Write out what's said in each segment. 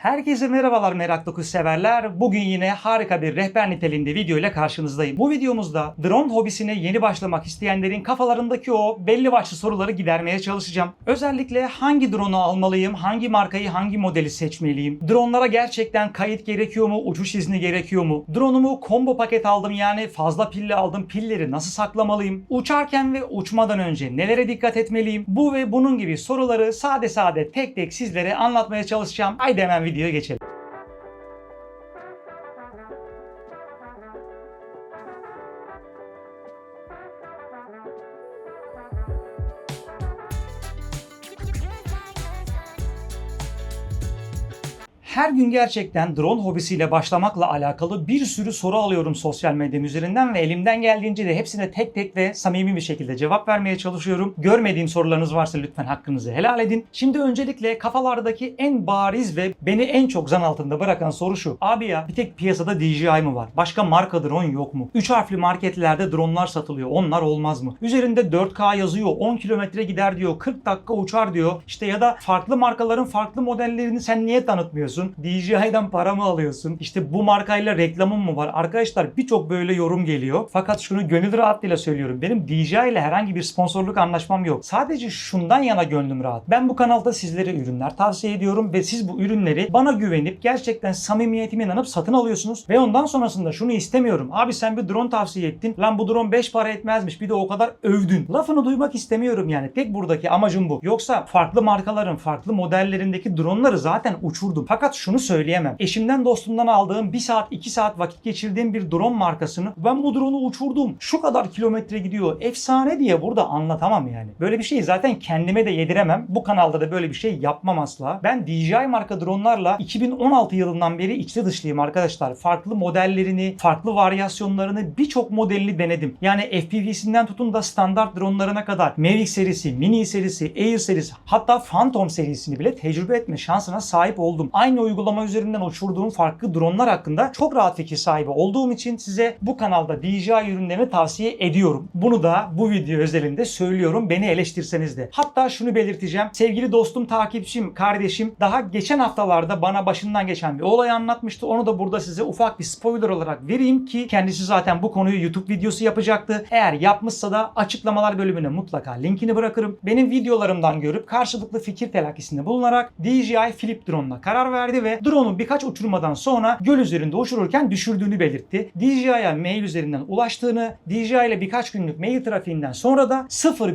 Herkese merhabalar meraklı kuş severler. Bugün yine harika bir rehber niteliğinde video ile karşınızdayım. Bu videomuzda drone hobisine yeni başlamak isteyenlerin kafalarındaki o belli başlı soruları gidermeye çalışacağım. Özellikle hangi drone'u almalıyım, hangi markayı, hangi modeli seçmeliyim? Drone'lara gerçekten kayıt gerekiyor mu, uçuş izni gerekiyor mu? Drone'umu combo paket aldım yani fazla pilli aldım. Pilleri nasıl saklamalıyım? Uçarken ve uçmadan önce nelere dikkat etmeliyim? Bu ve bunun gibi soruları sade sade tek tek sizlere anlatmaya çalışacağım. Haydi hemen videoya geçelim. Her gün gerçekten drone hobisiyle başlamakla alakalı bir sürü soru alıyorum sosyal medyam üzerinden ve elimden geldiğince de hepsine tek tek ve samimi bir şekilde cevap vermeye çalışıyorum. Görmediğim sorularınız varsa lütfen hakkınızı helal edin. Şimdi öncelikle kafalardaki en bariz ve beni en çok zan altında bırakan soru şu. Abi ya bir tek piyasada DJI mi var? Başka marka drone yok mu? 3 harfli marketlerde dronelar satılıyor. Onlar olmaz mı? Üzerinde 4K yazıyor. 10 kilometre gider diyor. 40 dakika uçar diyor. İşte ya da farklı markaların farklı modellerini sen niye tanıtmıyorsun? DJI'den para mı alıyorsun? İşte bu markayla reklamın mı var? Arkadaşlar birçok böyle yorum geliyor. Fakat şunu gönül rahatlığıyla söylüyorum. Benim DJI ile herhangi bir sponsorluk anlaşmam yok. Sadece şundan yana gönlüm rahat. Ben bu kanalda sizlere ürünler tavsiye ediyorum ve siz bu ürünleri bana güvenip gerçekten samimiyetime inanıp satın alıyorsunuz. Ve ondan sonrasında şunu istemiyorum. Abi sen bir drone tavsiye ettin. Lan bu drone 5 para etmezmiş. Bir de o kadar övdün. Lafını duymak istemiyorum yani. Tek buradaki amacım bu. Yoksa farklı markaların farklı modellerindeki droneları zaten uçurdum. Fakat şunu söyleyemem. Eşimden dostumdan aldığım 1 saat 2 saat vakit geçirdiğim bir drone markasını ben bu drone'u uçurdum. Şu kadar kilometre gidiyor. Efsane diye burada anlatamam yani. Böyle bir şeyi zaten kendime de yediremem. Bu kanalda da böyle bir şey yapmam asla. Ben DJI marka dronelarla 2016 yılından beri içli dışlıyım arkadaşlar. Farklı modellerini, farklı varyasyonlarını birçok modelini denedim. Yani FPV'sinden tutun da standart dronelarına kadar Mavic serisi, Mini serisi, Air serisi hatta Phantom serisini bile tecrübe etme şansına sahip oldum. Aynı uygulama üzerinden uçurduğum farklı dronlar hakkında çok rahat fikir sahibi olduğum için size bu kanalda DJI ürünlerini tavsiye ediyorum. Bunu da bu video özelinde söylüyorum beni eleştirseniz de. Hatta şunu belirteceğim. Sevgili dostum, takipçim, kardeşim daha geçen haftalarda bana başından geçen bir olay anlatmıştı. Onu da burada size ufak bir spoiler olarak vereyim ki kendisi zaten bu konuyu YouTube videosu yapacaktı. Eğer yapmışsa da açıklamalar bölümüne mutlaka linkini bırakırım. Benim videolarımdan görüp karşılıklı fikir telakkisinde bulunarak DJI Flip drone'la karar verdi ve drone'u birkaç uçurmadan sonra göl üzerinde uçururken düşürdüğünü belirtti. DJI'ye mail üzerinden ulaştığını, DJI ile birkaç günlük mail trafiğinden sonra da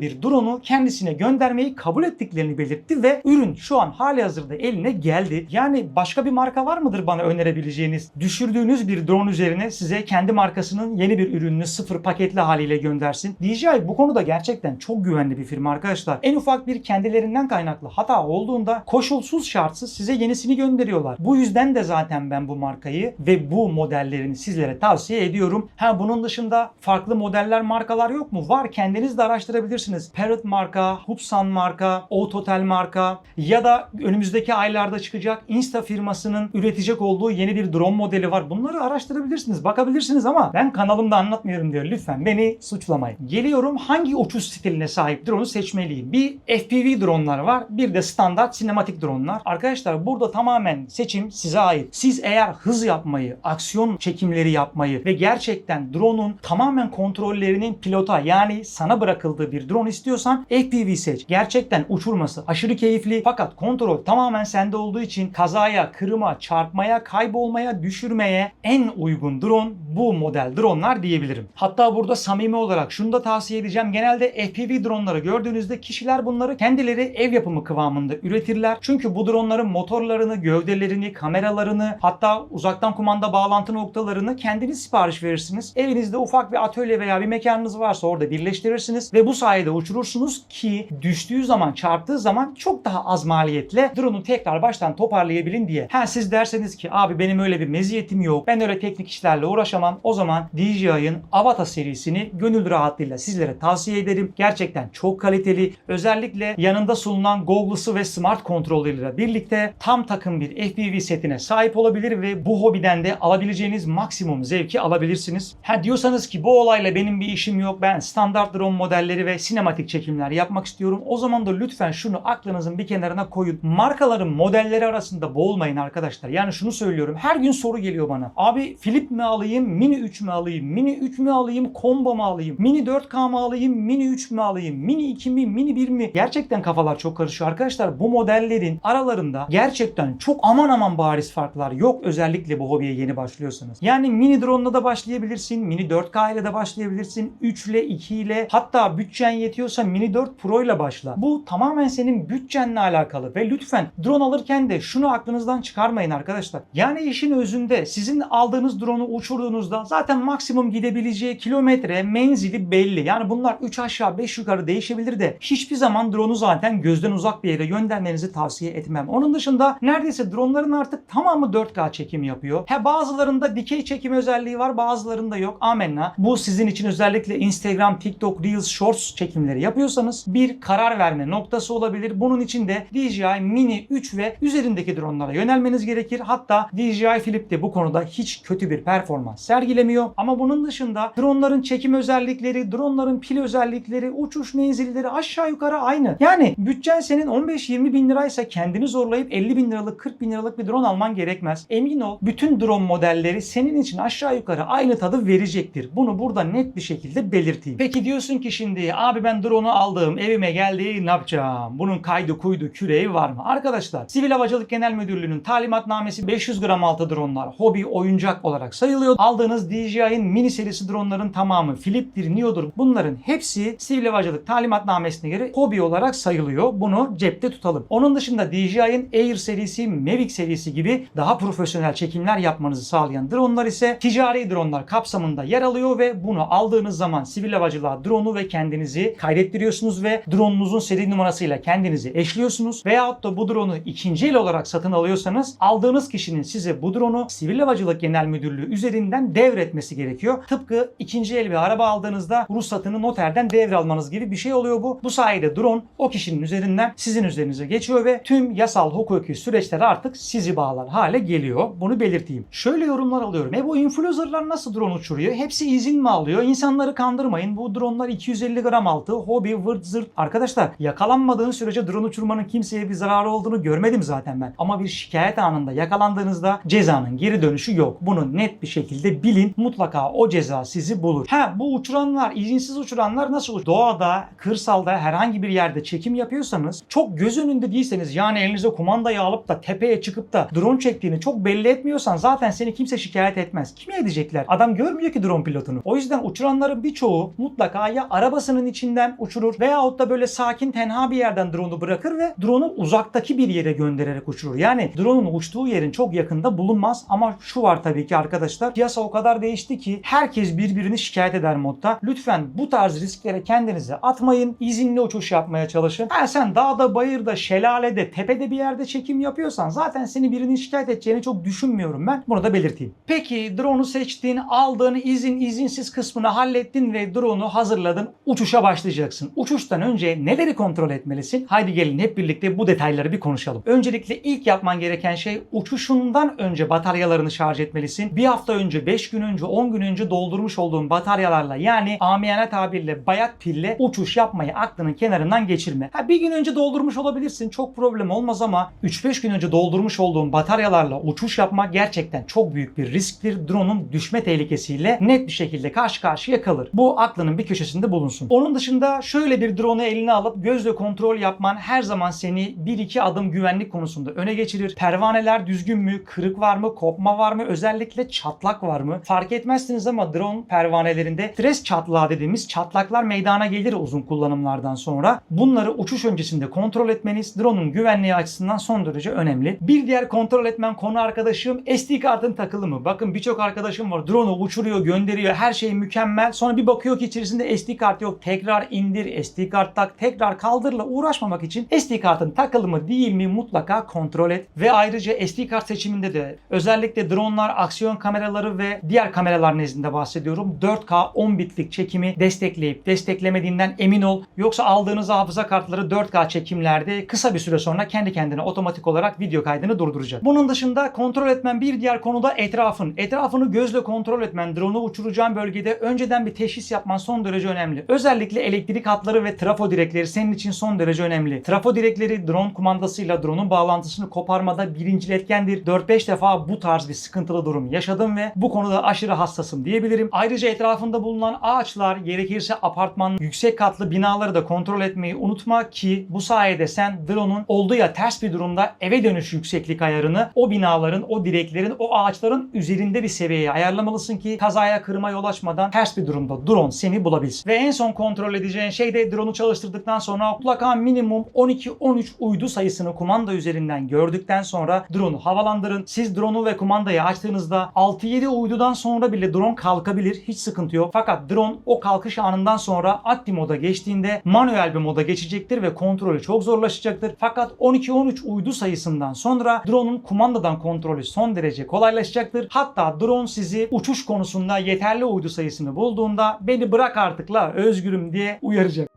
01 drone'u kendisine göndermeyi kabul ettiklerini belirtti ve ürün şu an hali hazırda eline geldi. Yani başka bir marka var mıdır bana önerebileceğiniz? Düşürdüğünüz bir drone üzerine size kendi markasının yeni bir ürününü sıfır paketli haliyle göndersin. DJI bu konuda gerçekten çok güvenli bir firma arkadaşlar. En ufak bir kendilerinden kaynaklı hata olduğunda koşulsuz şartsız size yenisini gönderiyorlar. Bu yüzden de zaten ben bu markayı ve bu modellerini sizlere tavsiye ediyorum. Ha bunun dışında farklı modeller markalar yok mu? Var kendiniz de araştırabilirsiniz. Parrot marka, Hubsan marka, Autotel marka ya da önümüzdeki aylarda çıkacak Insta firmasının üretecek olduğu yeni bir drone modeli var. Bunları araştırabilirsiniz, bakabilirsiniz ama ben kanalımda anlatmıyorum diyor. Lütfen beni suçlamayın. Geliyorum hangi uçuş stiline sahip drone'u seçmeliyim? Bir FPV drone'lar var, bir de standart sinematik drone'lar. Arkadaşlar burada tamamen seçim size ait. Siz eğer hız yapmayı, aksiyon çekimleri yapmayı ve gerçekten drone'un tamamen kontrollerinin pilota yani sana bırakıldığı bir drone istiyorsan FPV seç. Gerçekten uçurması aşırı keyifli fakat kontrol tamamen sende olduğu için kazaya, kırıma, çarpmaya, kaybolmaya, düşürmeye en uygun drone bu model dronelar diyebilirim. Hatta burada samimi olarak şunu da tavsiye edeceğim. Genelde FPV droneları gördüğünüzde kişiler bunları kendileri ev yapımı kıvamında üretirler. Çünkü bu dronların motorlarını, gövdelerini, kameralarını hatta uzaktan kumanda bağlantı noktalarını kendiniz sipariş verirsiniz. Evinizde ufak bir atölye veya bir mekanınız varsa orada birleştirirsiniz ve bu sayede uçurursunuz ki düştüğü zaman, çarptığı zaman çok daha az maliyetle drone'u tekrar baştan toparlayabilin diye. Ha siz derseniz ki abi benim öyle bir meziyetim yok. Ben öyle teknik işlerle uğraşamam. O zaman DJI'ın Avata serisini gönül rahatlığıyla sizlere tavsiye ederim. Gerçekten çok kaliteli. Özellikle yanında sunulan goggle'sı ve smart kontrolleriyle birlikte tam takım bir FPV setine sahip olabilir ve bu hobiden de alabileceğiniz maksimum zevki alabilirsiniz. Ha diyorsanız ki bu olayla benim bir işim yok. Ben standart drone modelleri ve sinematik çekimler yapmak istiyorum. O zaman da lütfen şunu aklınızın bir kenarına koyun. Markaların modelleri arasında boğulmayın arkadaşlar. Yani şunu söylüyorum. Her gün soru geliyor bana. Abi Flip mi alayım, Mini 3 mü alayım, Mini 3 mü alayım, Combo mu alayım, Mini 4K mı alayım, Mini 3 mü alayım, Mini 2 mi, Mini 1 mi? Gerçekten kafalar çok karışıyor arkadaşlar. Bu modellerin aralarında gerçekten çok aman aman bariz farklar yok. Özellikle bu hobiye yeni başlıyorsanız. Yani Mini drone'la da başlayabilirsin, Mini 4K ile de başlayabilirsin, 3 ile, 2 ile hatta bütçen yetiyorsa Mini 4 Pro ile başla. Bu tamamen senin bütçenle alakalı ve lütfen drone alırken de şunu aklınızdan çıkarmayın arkadaşlar. Yani işin özünde sizin aldığınız drone'u uçurduğunuzda zaten maksimum gidebileceği kilometre, menzili belli. Yani bunlar 3 aşağı 5 yukarı değişebilir de hiçbir zaman drone'u zaten gözden uzak bir yere göndermenizi tavsiye etmem. Onun dışında neredeyse drone'ların artık tamamı 4K çekim yapıyor. He bazılarında dikey çekim özelliği var bazılarında yok. Amenna. Bu sizin için özellikle Instagram, TikTok, Reels, Shorts çekimleri yapıyorsanız bir karar verme noktası olabilir. Bunun için de DJI Mini 3 ve üzerindeki drone'lara yönelmeniz gerekir. Hatta DJI Flip de bu konuda hiç kötü bir performans sergilemiyor. Ama bunun dışında drone'ların çekim özellikleri, drone'ların pil özellikleri, uçuş menzilleri aşağı yukarı aynı. Yani bütçen senin 15-20 bin liraysa kendini zorlayıp 50 bin liralık 40 bin liralık bir drone alman gerekmez. Emin ol bütün drone modelleri senin için aşağı yukarı aynı tadı verecektir. Bunu burada net bir şekilde belirteyim. Peki diyorsun ki şimdi abi ben drone'u aldım evime geldi ne yapacağım? Bunun kaydı kuydu küreği var mı? Arkadaşlar Sivil Havacılık Genel Müdürlüğü'nün talimatnamesi 500 gram altı dronlar hobi oyuncak olarak sayılıyor. Aldığınız DJI'nin mini serisi dronların tamamı Philip'tir, Neo'dur. Bunların hepsi Sivil Havacılık talimatnamesine göre hobi olarak sayılıyor. Bunu cepte tutalım. Onun dışında DJI'nin Air serisi, Mavic serisi gibi daha profesyonel çekimler yapmanızı sağlayan dronlar ise ticari dronlar kapsamında yer alıyor ve bunu aldığınız zaman sivil havacılığa drone'u ve kendinizi kaydettiriyorsunuz ve drone'unuzun seri numarasıyla kendinizi eşliyorsunuz. Veyahut da bu drone'u ikinci el olarak satın alıyorsanız aldığınız kişinin size bu drone'u Sivil Havacılık Genel Müdürlüğü üzerinden devretmesi gerekiyor. Tıpkı ikinci el bir araba aldığınızda ruhsatını noterden devralmanız gibi bir şey oluyor bu. Bu sayede drone o kişinin üzerinden sizin üzerinize geçiyor ve tüm yasal hukuki süreçler artık sizi bağlar hale geliyor. Bunu belirteyim. Şöyle yorumlar alıyorum. E bu influencerlar nasıl drone uçuruyor? Hepsi izin mi alıyor? İnsanları kandırmayın. Bu dronelar 250 gram altı. Hobi, vırt zırt. Arkadaşlar yakalanmadığın sürece drone uçurmanın kimseye bir zararı olduğunu görmedim zaten ben. Ama bir şikayet anında yakalandığınızda cezanın geri dönüşü yok. Bunu net bir şekilde bilin. Mutlaka o ceza sizi bulur. Ha bu uçuranlar, izinsiz uçuranlar nasıl uç? Doğada, kırsalda herhangi bir yerde çekim yapıyorsanız çok göz önünde değilseniz yani elinize kumandayı alıp da tepeye çıkıp da drone çektiğini çok belli etmiyorsan zaten seni kimse şikayet etmez. Kime edecekler? Adam görmüyor ki drone pilotunu. O yüzden uçuranların birçoğu mutlaka ya arabasının içinden uçurur veyahut da böyle sakin tenha bir yerden drone'u bırakır ve drone'u uzaktaki bir yere göndererek uçurur. Yani drone'un uçtuğu yerin çok yakında bulunmaz ama şu var tabii ki arkadaşlar. Piyasa o kadar değişti ki herkes birbirini şikayet eder modda. Lütfen bu tarz risklere kendinizi atmayın. İzinli uçuş yapmaya çalışın. Ha sen dağda, bayırda, şelalede, tepede bir yerde çekim yapıyorsan zaten seni birinin şikayet edeceğini çok düşünmüyorum ben. Bunu da belirteyim. Peki drone'u seçtin, aldığın izin izinsiz kısmını hallettin ve drone'u hazırladın. Uçuşa başlayacaksın. Uçuştan önce neleri kontrol etmelisin? Haydi gelin hep birlikte bu detayları bir konuşalım. Öncelikle ilk yapman gereken şey uçuşundan önce bataryalarını şarj etmelisin. Bir hafta önce, 5 gün önce, 10 gün önce doldurmuş olduğun bataryalarla yani amiyane tabirle bayat pille uçuş yapmayı aklının kenarından geçirme. Ha bir gün önce doldurmuş olabilirsin. Çok problem olmaz ama 3-5 gün önce doldurmuş olduğun bataryalarla uçuş yapmak gerçekten çok büyük bir risktir. Drone'un düşme tehlikesiyle net bir şekilde karşı karşıya kalır. Bu aklının bir köşesinde bulunsun. Onun dışında şöyle bir drone'u eline alıp gözle kontrol yapman her zaman seni 1-2 adım güvenlik konusunda öne geçirir. Pervaneler düzgün mü? Kırık var mı? Kopma var mı? Özellikle çatlak var mı? Fark etmezsiniz ama drone pervanelerinde stres çatlağı dediğimiz çatlaklar meydana gelir uzun kullanımlardan sonra. Bunları uçuş öncesinde kontrol etmeniz drone'un güvenliği açısından son derece önemli. Bir diğer kontrol etmen konu arkadaşım SD kartın takılı mı? Bakın birçok arkadaşım var. Drone'u uçuruyor, gönderiyor. Her şey mükemmel. Sonra bir bakıyor ki içerisinde SD kart yok. Tekrar indir, SD kart tak, tekrar kaldırla uğraşmamak için SD kartın takılı mı değil mi mutlaka kontrol et. Ve ayrıca SD kart seçiminde de özellikle dronelar, aksiyon kameraları ve diğer kameralar nezdinde bahsediyorum. 4K 10 bitlik çekimi destekleyip desteklemediğinden emin ol. Yoksa aldığınız hafıza kartları 4K çekimlerde kısa bir süre sonra kendi kendine otomatik olarak video kaydını durduracak. Bunun dışında kontrol etmen bir diğer konuda etrafın. Etrafını gözle kontrol etmen, drone'u uçuracağın bölgede önceden bir teşhis yapman son derece önemli. Özellikle elektrik hatları ve trafo direkleri senin için son derece önemli. Trafo direkleri drone kumandasıyla drone'un bağlantısını koparmada birincil etkendir. 4-5 defa bu tarz bir sıkıntılı durum yaşadım ve bu konuda aşırı hassasım diyebilirim. Ayrıca etrafında bulunan ağaçlar, gerekirse apartman, yüksek katlı binaları da kontrol etmeyi unutma ki bu sayede sen drone'un olduğu ya ters bir durumda eve dönüş yükseklik ayarını o binaların, o direklerin, o ağaçların üzerinde bir seviyeye ayarlamalısın ki kazaya kırma yol açmadan ters bir durumda drone seni bulabilsin. Ve en son kontrol edeceğin şey de drone'u çalıştırdıktan sonra mutlaka minimum 12-13 uydu sayısını kumanda üzerinden gördükten sonra drone'u havalandırın. Siz drone'u ve kumandayı açtığınızda 6-7 uydudan sonra bile drone kalkabilir. Hiç sıkıntı yok. Fakat drone o kalkış anından sonra aktif moda geçtiğinde manuel bir moda geçecektir ve kontrolü çok zorlaşacaktır. Fakat 12-13 uydu sayısından sonra drone'un kumandadan kontrolü son derece kolaylaşacaktır. Hatta drone sizi uçuş konusunda yeterli uydu sayısını bulduğunda beni bırak artık la özgürüm diye uyaracak.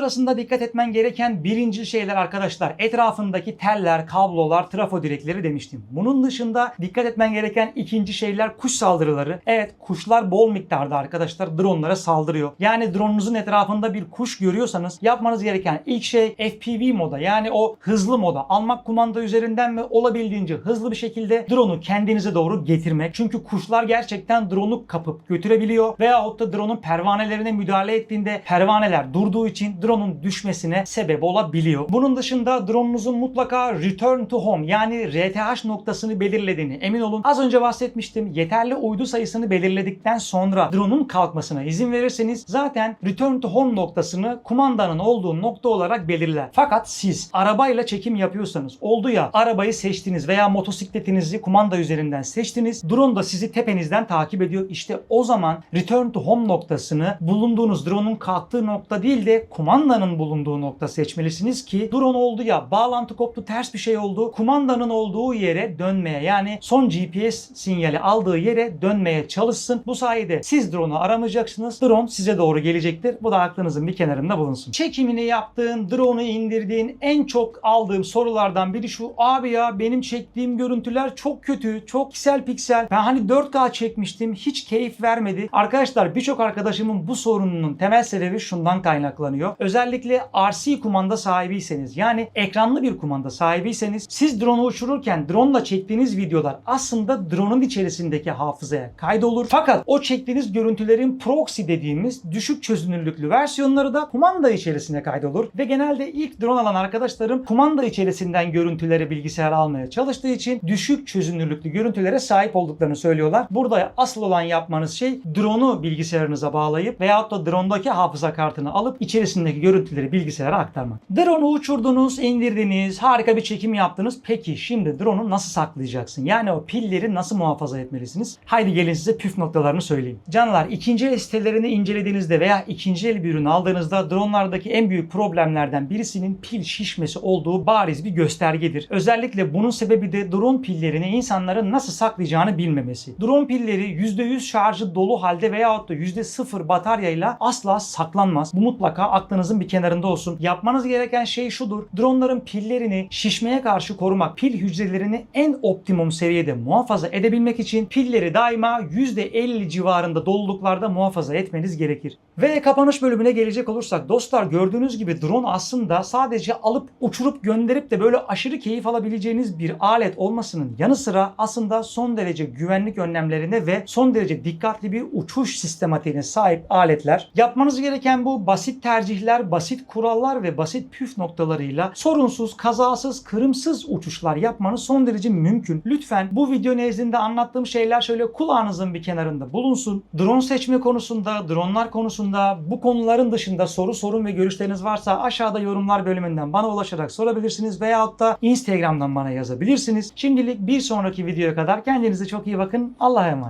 Sırasında dikkat etmen gereken birinci şeyler arkadaşlar etrafındaki teller, kablolar, trafo direkleri demiştim. Bunun dışında dikkat etmen gereken ikinci şeyler kuş saldırıları. Evet kuşlar bol miktarda arkadaşlar dronlara saldırıyor. Yani drone'unuzun etrafında bir kuş görüyorsanız yapmanız gereken ilk şey FPV moda yani o hızlı moda almak kumanda üzerinden ve olabildiğince hızlı bir şekilde drone'u kendinize doğru getirmek. Çünkü kuşlar gerçekten drone'u kapıp götürebiliyor veyahut da drone'un pervanelerine müdahale ettiğinde pervaneler durduğu için drone'un düşmesine sebep olabiliyor. Bunun dışında drone'unuzun mutlaka return to home yani RTH noktasını belirlediğini emin olun. Az önce bahsetmiştim. Yeterli uydu sayısını belirledikten sonra drone'un kalkmasına izin verirseniz zaten return to home noktasını kumandanın olduğu nokta olarak belirler. Fakat siz arabayla çekim yapıyorsanız oldu ya arabayı seçtiniz veya motosikletinizi kumanda üzerinden seçtiniz. Drone da sizi tepenizden takip ediyor. İşte o zaman return to home noktasını bulunduğunuz drone'un kalktığı nokta değil de kumandanın bulunduğu nokta seçmelisiniz ki drone oldu ya bağlantı koptu ters bir şey oldu. Kumandanın olduğu yere dönmeye yani son GPS sinyali aldığı yere dönmeye çalışsın. Bu sayede siz drone'u aramayacaksınız. Drone size doğru gelecektir. Bu da aklınızın bir kenarında bulunsun. Çekimini yaptığın, drone'u indirdiğin en çok aldığım sorulardan biri şu. Abi ya benim çektiğim görüntüler çok kötü. Çok piksel piksel. Ben hani 4K çekmiştim. Hiç keyif vermedi. Arkadaşlar birçok arkadaşımın bu sorununun temel sebebi şundan kaynaklanıyor. Özellikle RC kumanda sahibiyseniz yani ekranlı bir kumanda sahibiyseniz siz drone'u uçururken drone'la çektiğiniz videolar aslında drone'un içerisindeki hafızaya kaydolur. Fakat o çektiğiniz görüntülerin proxy dediğimiz düşük çözünürlüklü versiyonları da kumanda içerisine kaydolur. Ve genelde ilk drone alan arkadaşlarım kumanda içerisinden görüntüleri bilgisayara almaya çalıştığı için düşük çözünürlüklü görüntülere sahip olduklarını söylüyorlar. Burada asıl olan yapmanız şey drone'u bilgisayarınıza bağlayıp veyahut da drone'daki hafıza kartını alıp içerisindeki görüntüleri bilgisayara aktarmak. Drone'u uçurdunuz, indirdiniz, harika bir çekim yaptınız. Peki şimdi drone'u nasıl saklayacaksın? Yani o pilleri nasıl muhafaza etmelisiniz? Haydi gelin size püf noktalarını söyleyeyim. Canlar ikinci el sitelerini incelediğinizde veya ikinci el bir ürün aldığınızda drone'lardaki en büyük problemlerden birisinin pil şişmesi olduğu bariz bir göstergedir. Özellikle bunun sebebi de drone pillerini insanların nasıl saklayacağını bilmemesi. Drone pilleri %100 şarjı dolu halde veyahut da %0 bataryayla asla saklanmaz. Bu mutlaka aklınızın bir kenarında olsun. Yapmanız gereken şey şudur. Dronların pillerini şişmeye karşı korumak, pil hücrelerini en optimum seviyede muhafaza edebilmek için pilleri daima %50 civarında doluluklarda muhafaza etmeniz gerekir. Ve kapanış bölümüne gelecek olursak dostlar gördüğünüz gibi drone aslında sadece alıp uçurup gönderip de böyle aşırı keyif alabileceğiniz bir alet olmasının yanı sıra aslında son derece güvenlik önlemlerine ve son derece dikkatli bir uçuş sistematiğine sahip aletler. Yapmanız gereken bu basit tercihler, basit kurallar ve basit püf noktalarıyla sorunsuz, kazasız, kırımsız uçuşlar yapmanız son derece mümkün. Lütfen bu video nezdinde anlattığım şeyler şöyle kulağınızın bir kenarında bulunsun. Drone seçme konusunda, dronlar konusunda bu konuların dışında soru, sorun ve görüşleriniz varsa aşağıda yorumlar bölümünden bana ulaşarak sorabilirsiniz veyahut da Instagram'dan bana yazabilirsiniz. Şimdilik bir sonraki videoya kadar kendinize çok iyi bakın. Allah'a emanet.